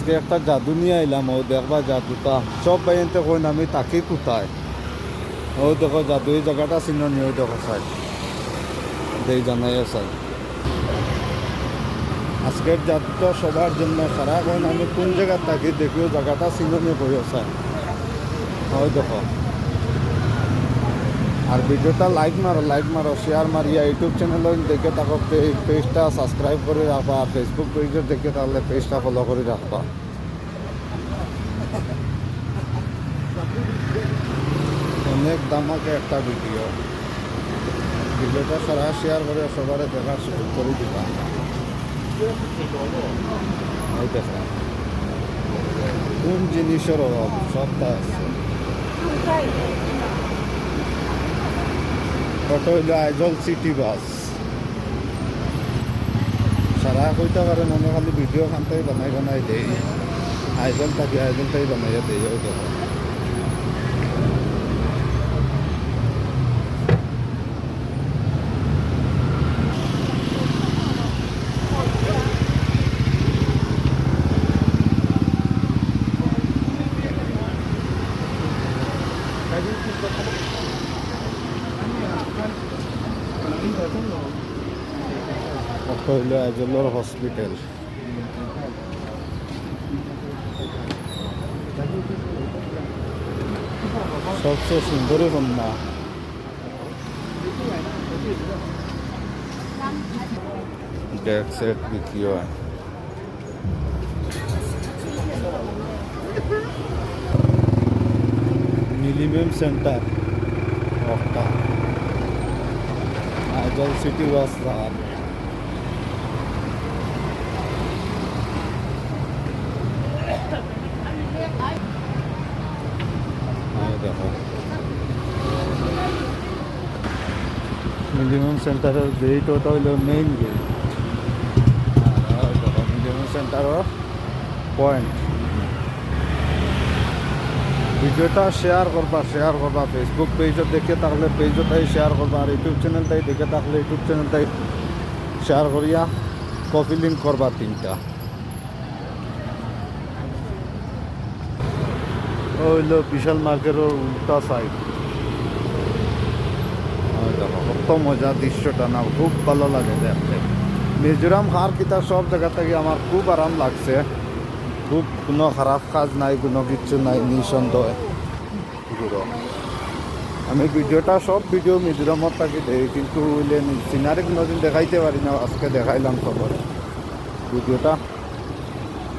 আজকে একটা জাদু নিয়ে আইলাম, ও দেখবা জাদুটা। সব বাইনতে কইন, আমি তাকে কোথায় ও দেখো, জাদু এই জায়গাটা চিহ্ন নিয়ে দেখো সাই দেই জানাই সাই আজকের জাদুটা সবার জন্য সারা, কইন, আমি কোন জায়গার থাকি দেখিও জায়গাটা চিহ্ন নিয়ে কইও সাই ওই দেখো। আর ভিডিওটা লাইক মারো লাইক মারো শেয়ার মারিয়া ইউটিউব চ্যানেল দেখে থাকো পেজটা সাবস্ক্রাইব করে রাখবা আর ফেসবুক পেজে দেখে তাহলে পেজটা ফলো করে রাখবা। অনেক দামাকে একটা ভিডিও ভিডিওটা সারা শেয়ার করে সবার দেখার সুযোগ করে দিবা। কোন জিনিসের অভাব? সবটা আছে। অটো হইল আইজল সিটি বাস সারা কইতে পারে মনে খালি ভিডিও খানটাই বানাই বানাই দেই। আইজল থাকি আইজলটাই বানাইয়া দেই ওই দেখো অটো হইলো আইজলের হসপিটাল সবচেয়ে সুন্দরী কন্যা ডেক সেট বিক্রি হয় মিলিমিম সেন্টার একটা আইজল সিটি বাস রাত এই দেখো মিনিমাম সেন্টারের গেট ওটা হইল মেইন গেট দেখো মিনিমাম সেন্টারের পয়েন্ট ভিডিওটা শেয়ার করবা শেয়ার করবা ফেসবুক পেজত দেখে থাকলে পেজটাই শেয়ার করবা আর ইউটিউব চ্যানেলটাই দেখে থাকলে ইউটিউব চ্যানেলটাই শেয়ার করিয়া কপি লিঙ্ক করবা তিনটা। হইল বিশাল মার্কেটের উল্টা সাইড কত মজা দৃশ্যটা না খুব ভালো লাগে দেখতে। মিজোরাম হার কিতা সব জায়গা থেকে আমার খুব আরাম লাগছে। খুব কোনো খারাপ কাজ নাই, কোনো কিচ্ছু নাই, নিঃসন্দেহে। আমি ভিডিওটা, সব ভিডিও মিজোরামত থাকি দেই কিন্তু সিনারি কোনোদিন দেখাইতে পারি না, আজকে দেখাইলাম খবরে। ভিডিওটা